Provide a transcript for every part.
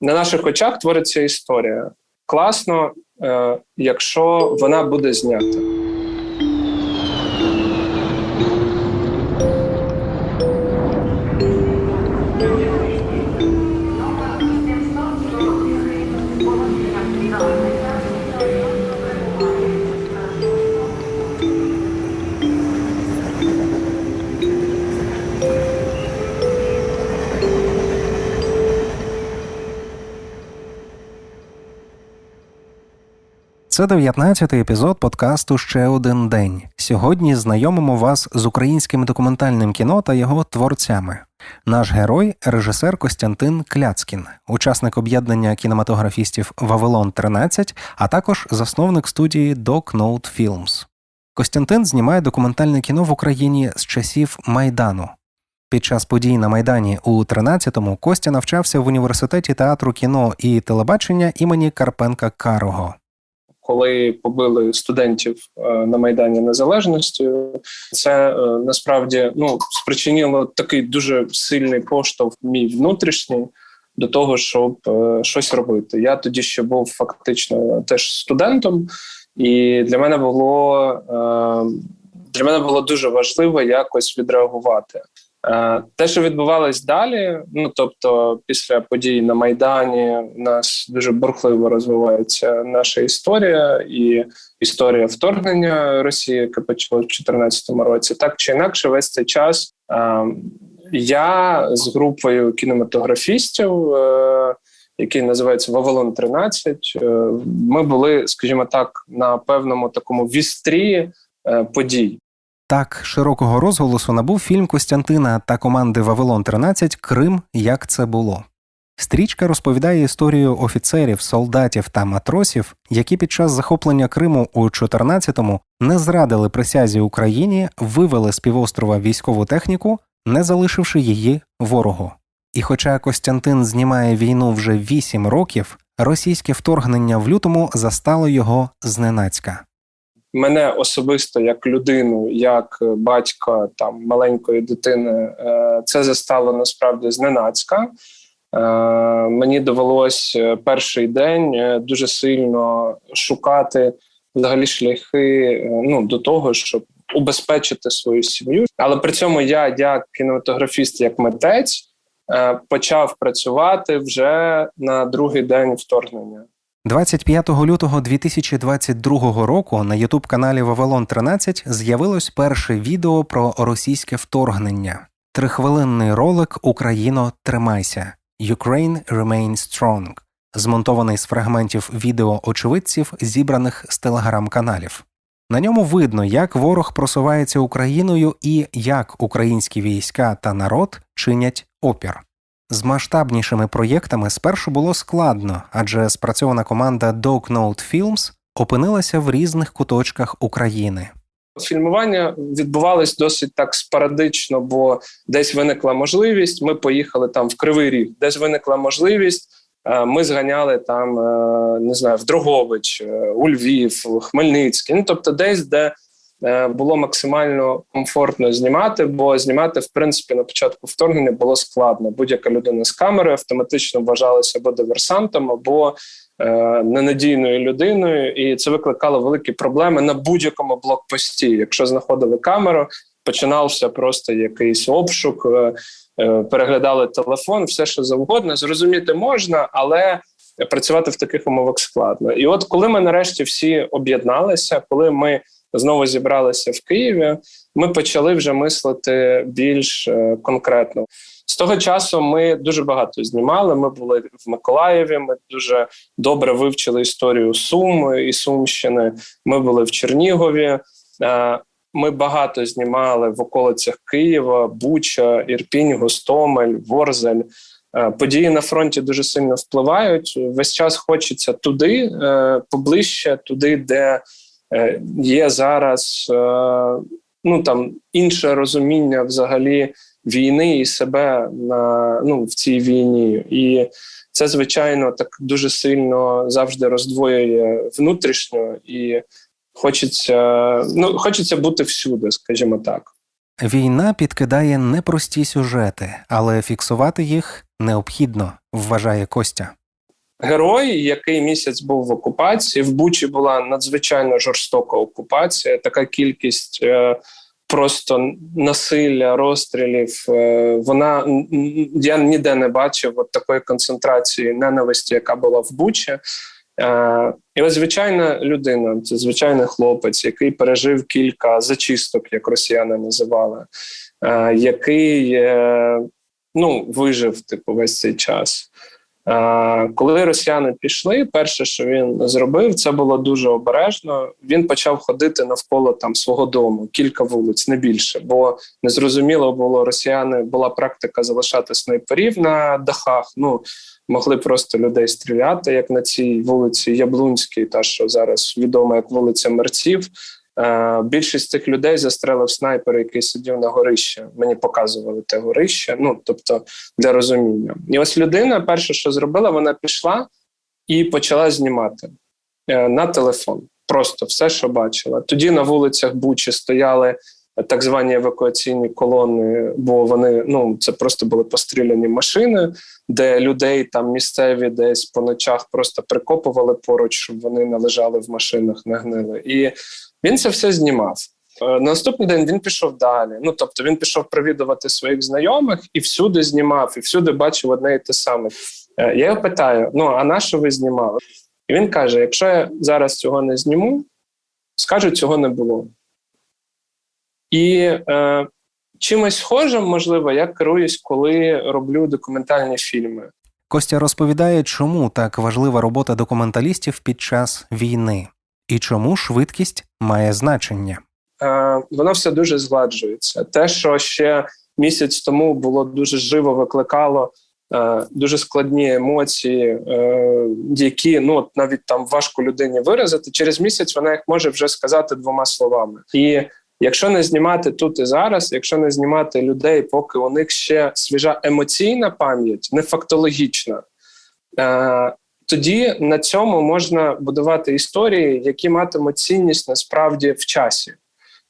на наших очах твориться історія. Класно, е, якщо вона буде знята. Це 19-й епізод подкасту Ще один день. Сьогодні знайомимо вас з українським документальним кіно та його творцями. Наш герой режисер Костянтин Кляцкін, учасник об'єднання кінематографістів Вавилон 13, а також засновник студії Doc Note Films. Костянтин знімає документальне кіно в Україні з часів Майдану. Під час подій на Майдані у 13-му Костя навчався в університеті театру кіно і телебачення імені Карпенка Карого. Коли побили студентів е, на майдані незалежності, це е, насправді ну спричинило такий дуже сильний поштовх мій внутрішній до того, щоб е, щось робити. Я тоді ще був фактично теж студентом, і для мене було для мене було дуже важливо якось відреагувати. Е, Те, що відбувалось далі, ну тобто, після подій на Майдані, у нас дуже бурхливо розвивається наша історія і історія вторгнення Росії, яке почалось в 2014 році. Так чи інакше, весь цей час е, я з групою кінематографістів, е, який називається Вавилон 13, е, ми були, скажімо так, на певному такому вістрі подій. Так, широкого розголосу набув фільм Костянтина та команди Вавилон 13 Крим. Як це було. Стрічка розповідає історію офіцерів, солдатів та матросів, які під час захоплення Криму у 14-му не зрадили присязі Україні, вивели з півострова військову техніку, не залишивши її ворогу. І хоча Костянтин знімає війну вже 8 років, російське вторгнення в лютому застало його зненацька мене особисто як людину, як батька там маленької дитини, е, це застало насправді зненацька. Е, мені довелось е, перший день дуже сильно шукати взагалі шляхи ну, до того, щоб убезпечити свою сім'ю. Але при цьому я, як кінематографіст, як митець, почав працювати вже на другий день вторгнення. 25 лютого 2022 року на ютуб-каналі Вавилон 13 з'явилось перше відео про російське вторгнення. Трихвилинний ролик Україно тримайся Ukraine Remain Strong, змонтований з фрагментів відео очевидців, зібраних з телеграм-каналів. На ньому видно, як ворог просувається Україною і як українські війська та народ чинять опір. З масштабнішими проєктами спершу було складно, адже спрацьована команда Dog Note Films опинилася в різних куточках України. Фільмування відбувалось досить так спорадично, бо десь виникла можливість. Ми поїхали там в Кривий Ріг, десь виникла можливість. Е, ми зганяли там, е, не знаю, в Дрогович, е, у Львів, Хмельницький. Ну тобто, десь де було максимально комфортно знімати, бо знімати в принципі на початку вторгнення було складно. Будь-яка людина з камери автоматично вважалася або диверсантом, або е, ненадійною людиною, і це викликало великі проблеми на будь-якому блокпості. Якщо знаходили камеру, починався просто якийсь обшук. Е, е Переглядали телефон, все що завгодно, зрозуміти можна, але працювати в таких умовах складно. І от коли ми нарешті всі об'єдналися, коли ми знову зібралися в Києві, ми почали вже мислити більш е, конкретно. З того часу ми дуже багато знімали. Ми були в Миколаєві. Ми дуже добре вивчили історію Сум і Сумщини. Ми були в Чернігові. Е, ми багато знімали в околицях Києва, Буча, Ірпінь, Гостомель, Ворзель. Е, події на фронті дуже сильно впливають. Весь час хочеться туди, поближче, туди, де є зараз е, ну там інше розуміння взагалі війни і себе на ну в цій війні, і це звичайно так дуже сильно завжди роздвоює внутрішньо і хочеться ну хочеться бути всюди, скажімо так. Війна підкидає непрості сюжети, але фіксувати їх необхідно, вважає Костя. Герой, який місяць був в окупації. В Бучі була надзвичайно жорстока окупація. Така кількість е, просто насилля, розстрілів. Е, вона я ніде не бачив от такої концентрації ненависті, яка була в Бучі. Е, і ось звичайна людина, це звичайний хлопець, який пережив кілька зачисток, як росіяни називали, який ну, вижив типу весь цей час. Е, коли росіяни пішли, перше, що він зробив, це було дуже обережно. Він почав ходити навколо там свого дому, кілька вулиць, не більше, бо незрозуміло було росіяни. Була практика залишати снайперів на дахах. Ну могли просто людей стріляти, як на цій вулиці Яблунській, та що зараз відома як вулиця Мерців. Е, більшість цих людей застрелив снайпер, який сидів на горищі. Мені показували те горище. Ну тобто для розуміння. І ось людина, перше, що зробила, вона пішла і почала знімати е, на телефон. Просто все, що бачила. Тоді на вулицях Бучі стояли так звані евакуаційні колони, бо вони ну це просто були постріляні машини, де людей там місцеві десь по ночах просто прикопували поруч, щоб вони не лежали в машинах, не гнили. І він це все знімав. Е, На наступний день він пішов далі. Ну тобто він пішов провідувати своїх знайомих і всюди знімав, і всюди бачив одне і те саме. Е, Я його питаю: ну а на що ви знімали? І він каже: якщо я зараз цього не зніму, скажуть, цього не було. І е, чимось схожим, можливо, я керуюсь, коли роблю документальні фільми. Костя розповідає, чому так важлива робота документалістів під час війни і чому швидкість має значення. е, воно все дуже згладжується. Те, що ще місяць тому було дуже живо, викликало е, дуже складні емоції, е, які ну навіть там важко людині виразити. Через місяць вона їх може вже сказати двома словами. І якщо не знімати тут і зараз, якщо не знімати людей, поки у них ще свіжа емоційна пам'ять, не фактологічна. Тоді на цьому можна будувати історії, які матимуть цінність насправді в часі.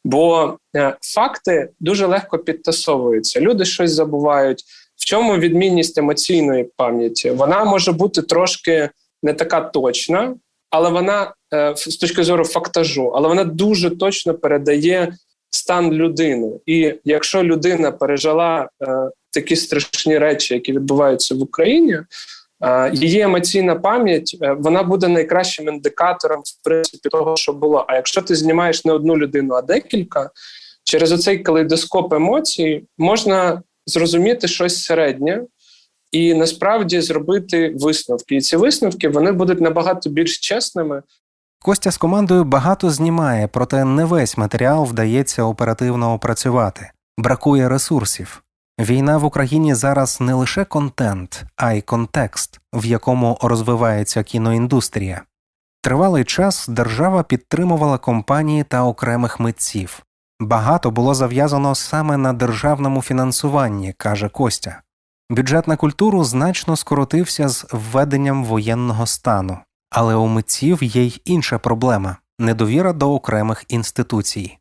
Бо е, факти дуже легко підтасовуються. Люди щось забувають. В чому відмінність емоційної пам'яті? Вона може бути трошки не така точна, але вона е, з точки зору фактажу, але вона дуже точно передає стан людини. І якщо людина пережила е, такі страшні речі, які відбуваються в Україні, її емоційна пам'ять е, вона буде найкращим індикатором в принципі того, що було. А якщо ти знімаєш не одну людину, а декілька, через оцей калейдоскоп емоцій можна зрозуміти щось середнє. І насправді зробити висновки, і ці висновки вони будуть набагато більш чесними, Костя з командою багато знімає, проте не весь матеріал вдається оперативно опрацювати. Бракує ресурсів. Війна в Україні зараз не лише контент, а й контекст, в якому розвивається кіноіндустрія. Тривалий час держава підтримувала компанії та окремих митців. Багато було зав'язано саме на державному фінансуванні, каже Костя. Бюджет на культуру значно скоротився з введенням воєнного стану. Але у митців є й інша проблема недовіра до окремих інституцій.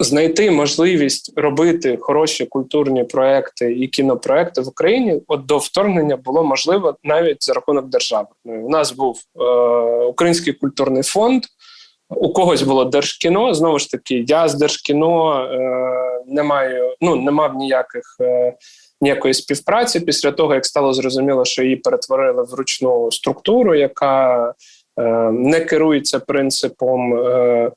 Знайти можливість робити хороші культурні проекти і кінопроекти в Україні от до вторгнення було можливо навіть за рахунок держави. Ну, У нас був е, Український культурний фонд. У когось було держкіно. Знову ж таки, я з держкіно е, не маю, ну не мав ніяких е, ніякої співпраці після того, як стало зрозуміло, що її перетворили в ручну структуру, яка е, не керується принципом е,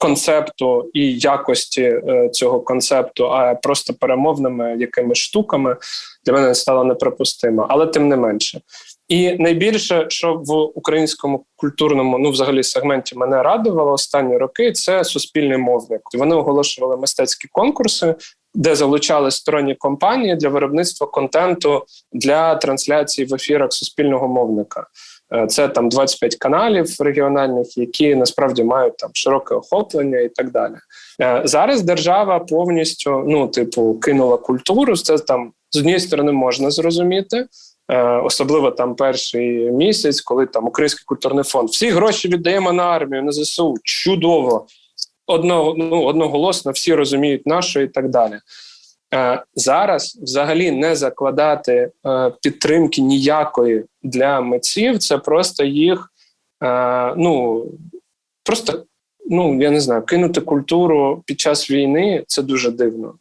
концепту і якості е, цього концепту, а просто перемовними якимись штуками для мене стало неприпустимо, але тим не менше. І найбільше, що в українському культурному, ну взагалі сегменті мене радувало останні роки, це суспільний мовник. Вони оголошували мистецькі конкурси, де залучали сторонні компанії для виробництва контенту для трансляції в ефірах суспільного мовника. Е, Це там 25 каналів регіональних, які насправді мають там широке охоплення і так далі. Е, Зараз держава повністю, ну, типу, кинула культуру. Це там з однієї сторони можна зрозуміти. Е, Особливо там перший місяць, коли там Український культурний фонд всі гроші віддаємо на армію, на ЗСУ. Чудово, одного ну одноголосно всі розуміють нашу і так далі. Е, зараз взагалі не закладати е, підтримки ніякої для митців, це просто їх е, ну просто ну я не знаю, кинути культуру під час війни це дуже дивно.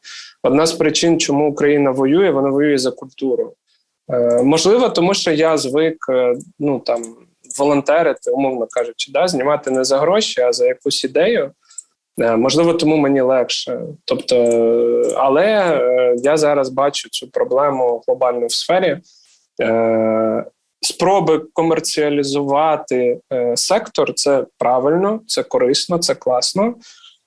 Одна з причин, чому Україна воює, вона воює за культуру. Можливо, тому що я звик ну там волонтерити, умовно кажучи, да, знімати не за гроші, а за якусь ідею. Е, Можливо, тому мені легше. Тобто, але е, я зараз бачу цю проблему глобально в сфері. Е, Спроби комерціалізувати сектор це правильно, це корисно, це класно.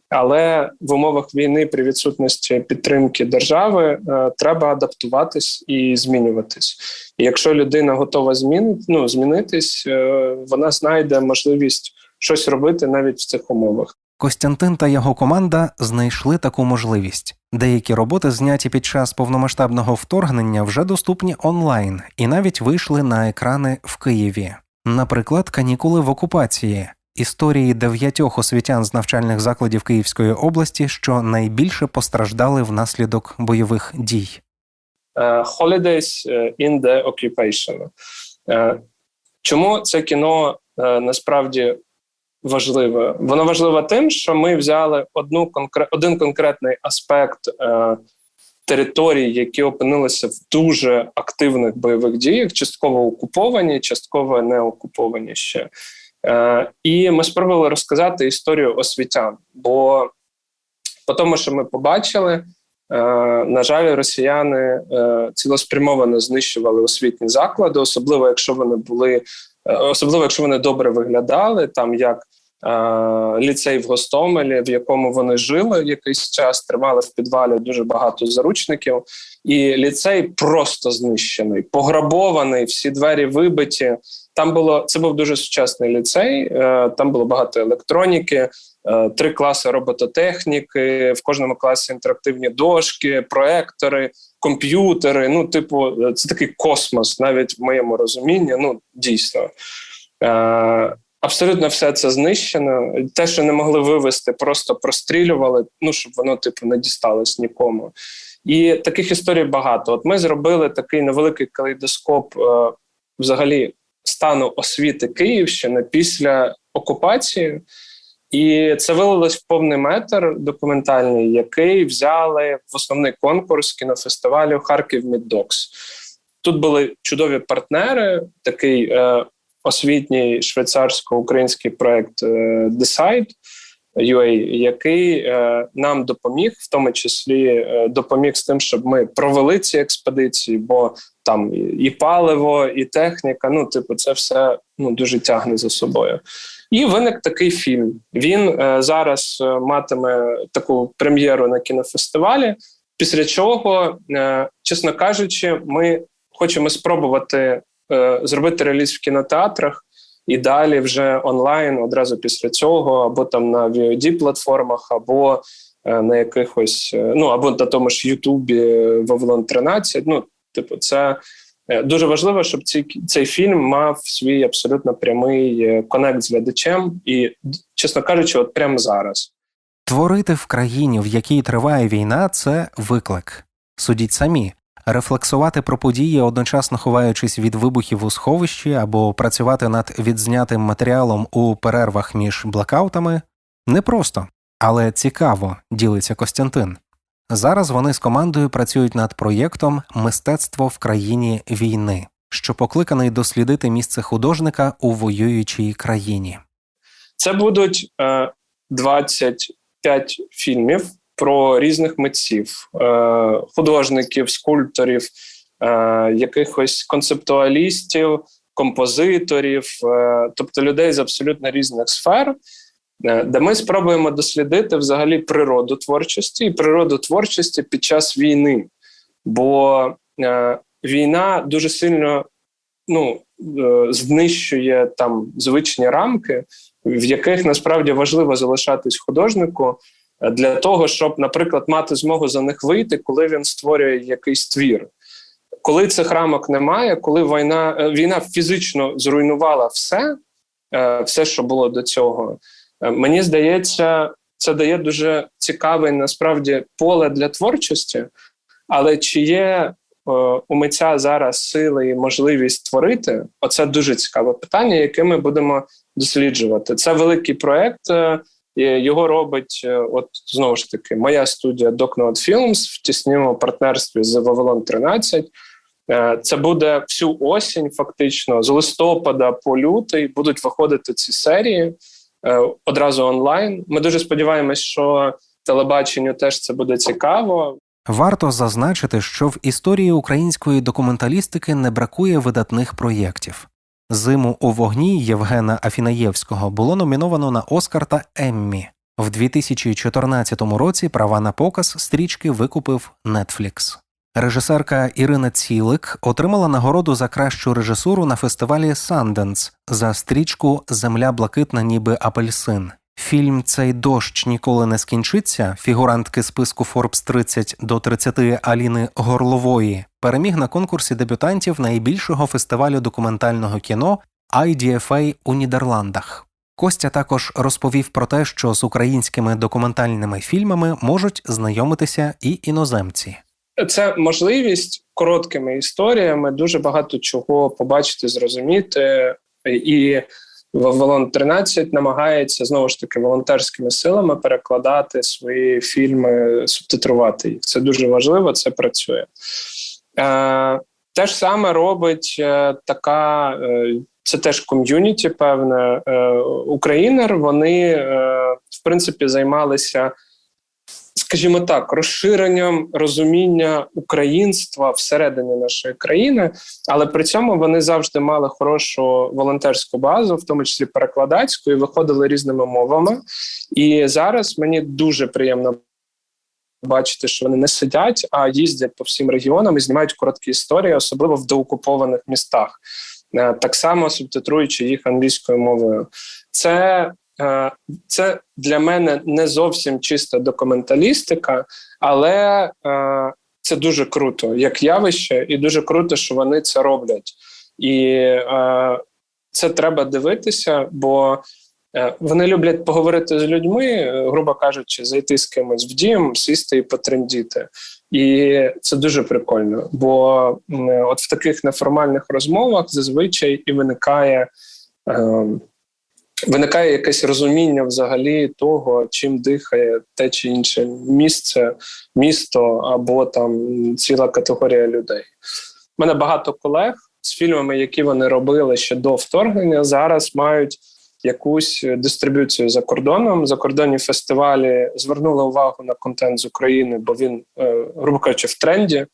Але в умовах війни при відсутності підтримки держави треба адаптуватись і змінюватись. І якщо людина готова змін, ну, змінитись, вона знайде можливість щось робити навіть в цих умовах. Костянтин та його команда знайшли таку можливість. Деякі роботи, зняті під час повномасштабного вторгнення, вже доступні онлайн і навіть вийшли на екрани в Києві. Наприклад, канікули в окупації. Історії дев'ятьох освітян з навчальних закладів Київської області, що найбільше постраждали внаслідок бойових дій. Е, Holidays е, in the Occupation. Е, Чому це кіно е, насправді важливе? Воно важливе тим, що ми взяли одну конкре- один конкретний аспект е, територій, які опинилися в дуже активних бойових діях, частково окуповані, частково не окуповані ще. Е, І ми спробували розказати історію освітян. Бо по тому, що ми побачили, е, на жаль, росіяни е, цілеспрямовано знищували освітні заклади, особливо якщо вони були, особливо якщо вони добре виглядали, там як е, ліцей в Гостомелі, в якому вони жили якийсь час, тримали в підвалі дуже багато заручників, і ліцей просто знищений, пограбований, всі двері вибиті. Там було це був дуже сучасний ліцей. е, Там було багато електроніки, е, три класи робототехніки. В кожному класі інтерактивні дошки, проектори, комп'ютери. Ну, типу, е, це такий космос, навіть в моєму розумінні. Ну, дійсно. Е, Абсолютно все це знищено. Те, що не могли вивести, просто прострілювали, ну щоб воно типу не дісталось нікому. І таких історій багато. От ми зробили такий невеликий калейдоскоп е, взагалі стану освіти Київщини після окупації, і це вилилось в повний метр документальний, який взяли в основний конкурс кінофестивалю Харків Міддокс. Тут були чудові партнери, такий е, освітній швейцарсько-український проект е, Decide UA, який е, нам допоміг, в тому числі е, допоміг з тим, щоб ми провели ці експедиції, бо там і, паливо, і техніка. Ну, типу, це все ну дуже тягне за собою. І виник такий фільм. Він е, зараз е, матиме таку прем'єру на кінофестивалі. Після чого, е, чесно кажучи, ми хочемо спробувати зробити реліз в кінотеатрах і далі вже онлайн одразу після цього, або там на VOD платформах, або на якихось, ну або на тому ж Ютубі Вавилон 13. Ну, типу, це дуже важливо, щоб ці, цей фільм мав свій абсолютно прямий е, конект з глядачем, і, чесно кажучи, от прямо зараз. Творити в країні, в якій триває війна, це виклик. Судіть самі. Рефлексувати про події, одночасно ховаючись від вибухів у сховищі або працювати над відзнятим матеріалом у перервах між блокаутами непросто, але цікаво, ділиться Костянтин. Зараз вони з командою працюють над проєктом Мистецтво в країні війни, що покликаний дослідити місце художника у воюючій країні. Це будуть е, 25 фільмів про різних митців, е, художників, скульпторів, е, якихось концептуалістів, композиторів, е, тобто людей з абсолютно різних сфер, де ми спробуємо дослідити взагалі природу творчості і природу творчості під час війни. Бо е, війна дуже сильно ну, е, знищує там звичні рамки, в яких насправді важливо залишатись художнику е, для того, щоб, наприклад, мати змогу за них вийти, коли він створює якийсь твір. Коли цих рамок немає, коли війна е, війна фізично зруйнувала все, е, все, що було до цього, е, мені здається, це дає дуже цікаве насправді поле для творчості, Але чи є у митця зараз сили і можливість творити? Оце дуже цікаве питання, яке ми будемо досліджувати. Це великий проект. Його робить, от знову ж таки, моя студія Docknote Films в тісному партнерстві з Вавилон 13. Це буде всю осінь, фактично, з листопада по лютий будуть виходити ці серії одразу онлайн. Ми дуже сподіваємось, що телебаченню теж це буде цікаво. Варто зазначити, що в історії української документалістики не бракує видатних проєктів. Зиму у вогні Євгена Афінаєвського було номіновано на Оскар та Еммі. В 2014 році права на показ стрічки викупив Netflix. Режисерка Ірина Цілик отримала нагороду за кращу режисуру на фестивалі Sundance за стрічку Земля блакитна, ніби апельсин. Фільм Цей дощ ніколи не скінчиться. Фігурантки списку Forbes 30 до 30 Аліни Горлової переміг на конкурсі дебютантів найбільшого фестивалю документального кіно IDFA у Нідерландах. Костя також розповів про те, що з українськими документальними фільмами можуть знайомитися і іноземці. Це можливість короткими історіями дуже багато чого побачити, зрозуміти і. Вавилон 13 намагається знову ж таки волонтерськими силами перекладати свої фільми, субтитрувати їх. Це дуже важливо, це працює. Е, Те ж саме робить е, така, е, це теж ком'юніті, певне, Українер. Вони в принципі займалися скажімо так, розширенням розуміння українства всередині нашої країни, але при цьому вони завжди мали хорошу волонтерську базу, в тому числі перекладацьку, і виходили різними мовами. І зараз мені дуже приємно. Бачити, що вони не сидять, а їздять по всім регіонам і знімають короткі історії, особливо в доокупованих містах, е, так само субтитруючи їх англійською мовою. Це це для мене не зовсім чиста документалістика, але е, це дуже круто, як явище, і дуже круто, що вони це роблять. І е, це треба дивитися, бо вони люблять поговорити з людьми, грубо кажучи, зайти з кимось в дім, сісти і потрендіти. І це дуже прикольно. Бо от в таких неформальних розмовах зазвичай і виникає. Виникає якесь розуміння взагалі того, чим дихає те чи інше місце, місто або там ціла категорія людей. У мене багато колег з фільмами, які вони робили ще до вторгнення, зараз мають якусь дистриб'юцію за кордоном. Закордонні фестивалі звернули увагу на контент з України, бо він, е, грубо кажучи, в тренді.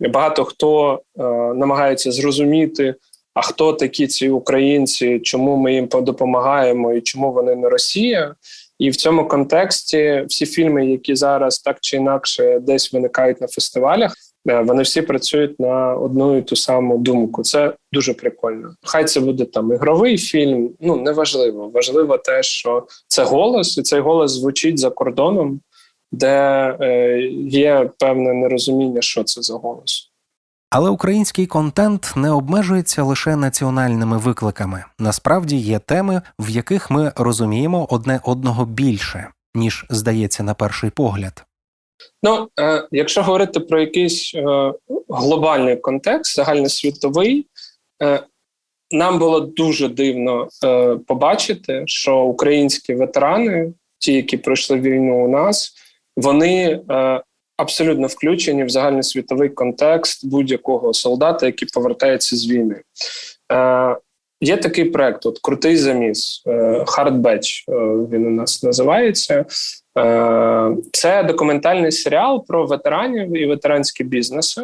Багато хто е, намагається зрозуміти а хто такі ці українці, чому ми їм допомагаємо і чому вони не Росія? І в цьому контексті всі фільми, які зараз так чи інакше десь виникають на фестивалях, е, вони всі працюють на одну і ту саму думку. Це дуже прикольно. Хай це буде там ігровий фільм. Ну неважливо. Важливо те, що це голос, і цей голос звучить за кордоном, де е, є певне нерозуміння, що це за голос. Але український контент не обмежується лише національними викликами. Насправді є теми, в яких ми розуміємо одне одного більше, ніж здається на перший погляд. Ну, е, якщо говорити про якийсь е, глобальний контекст, загальносвітовий, е, нам було дуже дивно е, побачити, що українські ветерани, ті, які пройшли війну у нас, вони е, абсолютно включені в загальносвітовий контекст будь-якого солдата, який повертається з війни. Е, Є такий проект, от крутий заміс, Хардбеч. Е, він у нас називається. Е, Це документальний серіал про ветеранів і ветеранські бізнеси.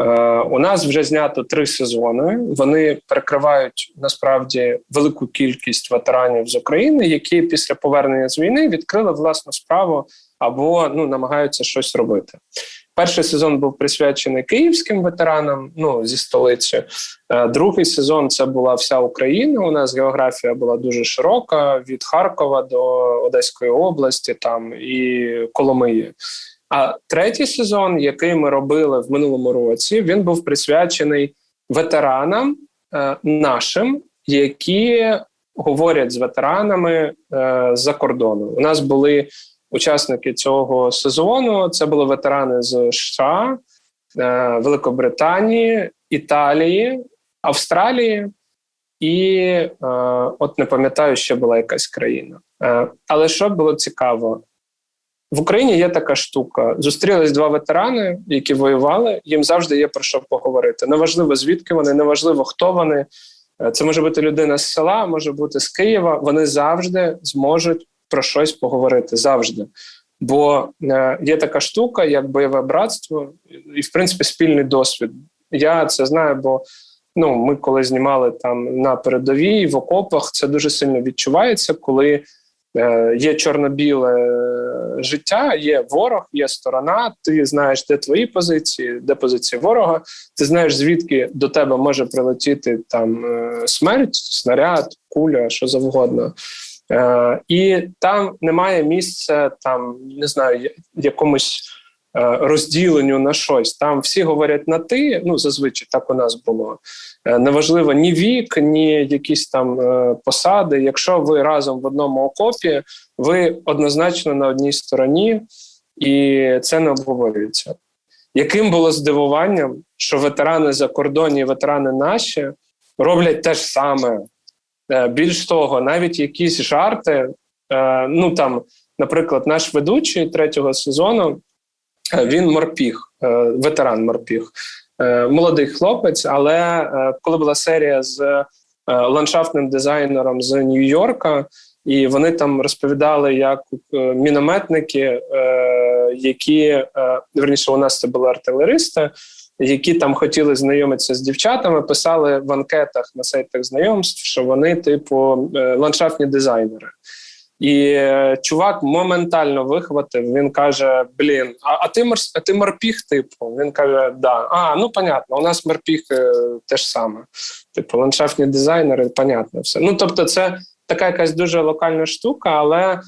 Е, у нас вже знято три сезони. Вони перекривають насправді велику кількість ветеранів з України, які після повернення з війни відкрили власну справу або ну намагаються щось робити. Перший сезон був присвячений київським ветеранам, ну зі столиці. Е, другий сезон це була вся Україна. У нас географія була дуже широка від Харкова до Одеської області, там і Коломиї. А третій сезон, який ми робили в минулому році, він був присвячений ветеранам е, нашим, які говорять з ветеранами е, за кордону. У нас були учасники цього сезону. Це були ветерани з США, е, Великобританії, Італії, Австралії, і е, от не пам'ятаю, ще була якась країна. Е, але що було цікаво? В Україні є така штука: зустрілись два ветерани, які воювали. Їм завжди є про що поговорити. Неважливо, звідки вони, неважливо, хто вони. Е, Це може бути людина з села, може бути з Києва. Вони завжди зможуть про щось поговорити. Завжди. Бо е, є така штука, як бойове братство, і в принципі спільний досвід. Я це знаю, бо ну ми коли знімали там на передовій в окопах, це дуже сильно відчувається, коли е, є чорно-біле е, життя, є ворог, є сторона. Ти знаєш, де твої позиції, де позиції ворога. Ти знаєш, звідки до тебе може прилетіти там смерть, снаряд, куля, що завгодно. Е, і там немає місця, там не знаю, якомусь е, розділенню на щось. Там всі говорять на ти. Ну зазвичай так у нас було. Е, Неважливо ні вік, ні якісь там е, посади. Якщо ви разом в одному окопі, ви однозначно на одній стороні, і це не обговорюється. Яким було здивуванням, що ветерани за кордоні, ветерани наші роблять те ж саме. Е, Більш того, навіть якісь жарти. е, Ну там, наприклад, наш ведучий третього сезону е, він морпіг, ветеран морпіг, молодий хлопець. Але коли була серія з ландшафтним дизайнером з Нью-Йорка, і вони там розповідали, як мінометники, які верніше, у нас це були артилеристи, які там хотіли знайомитися з дівчатами, писали в анкетах на сайтах знайомств, що вони, типу, е, ландшафтні дизайнери. І е, чувак моментально вихватив. Він каже: Блін, а, а ти морс, а ти морпіг, типу? Він каже: Да. А, ну понятно, у нас морпіг е, те ж саме. Типу, ландшафтні дизайнери, понятно, все. Ну тобто, це така якась дуже локальна штука, але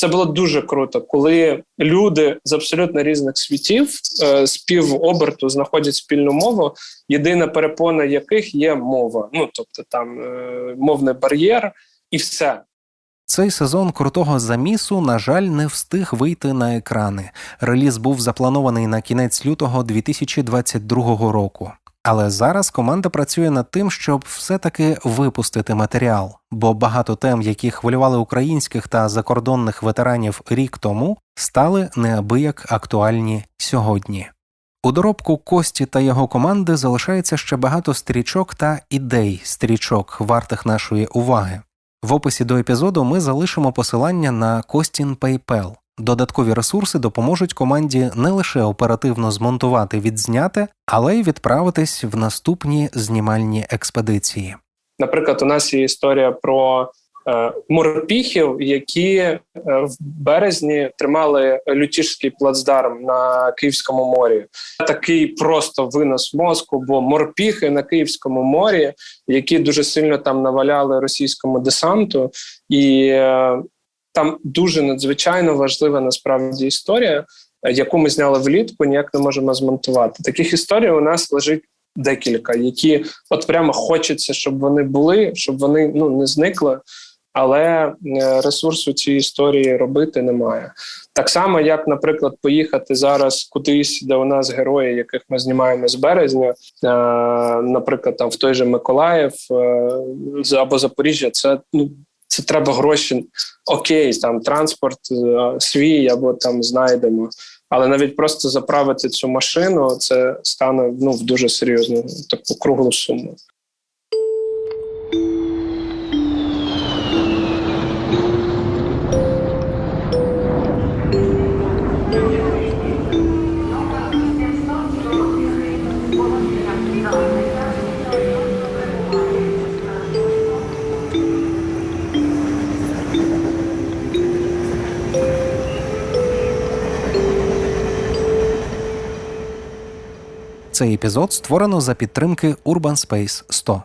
це було дуже круто, коли люди з абсолютно різних світів е, з півоберту знаходять спільну мову, єдина перепона яких є мова. Ну тобто там е, мовний бар'єр, і все. Цей сезон крутого замісу, на жаль, не встиг вийти на екрани. Реліз був запланований на кінець лютого 2022 року. Але зараз команда працює над тим, щоб все-таки випустити матеріал, бо багато тем, які хвилювали українських та закордонних ветеранів рік тому, стали неабияк актуальні сьогодні. У доробку Кості та його команди залишається ще багато стрічок та ідей стрічок, вартих нашої уваги. В описі до епізоду ми залишимо посилання на Костін PayPal. Додаткові ресурси допоможуть команді не лише оперативно змонтувати відзняте, але й відправитись в наступні знімальні експедиції. Наприклад, у нас є історія про е, морпіхів, які е, в березні тримали лютішський плацдарм на Київському морі. Такий просто винос мозку, бо морпіхи на Київському морі, які дуже сильно там наваляли російському десанту, і е, там дуже надзвичайно важлива насправді історія, яку ми зняли влітку, ніяк не можемо змонтувати. Таких історій у нас лежить декілька, які от прямо хочеться, щоб вони були, щоб вони ну не зникли. Але е, ресурсу цієї історії робити немає. Так само, як, наприклад, поїхати зараз кудись, де у нас герої, яких ми знімаємо з березня, е, наприклад, там в той же Миколаїв е, або Запоріжжя, це ну це треба гроші. Окей, там транспорт е, свій або там знайдемо. Але навіть просто заправити цю машину, це стане ну в дуже серйозну таку круглу суму. Цей епізод створено за підтримки Urban Space 100.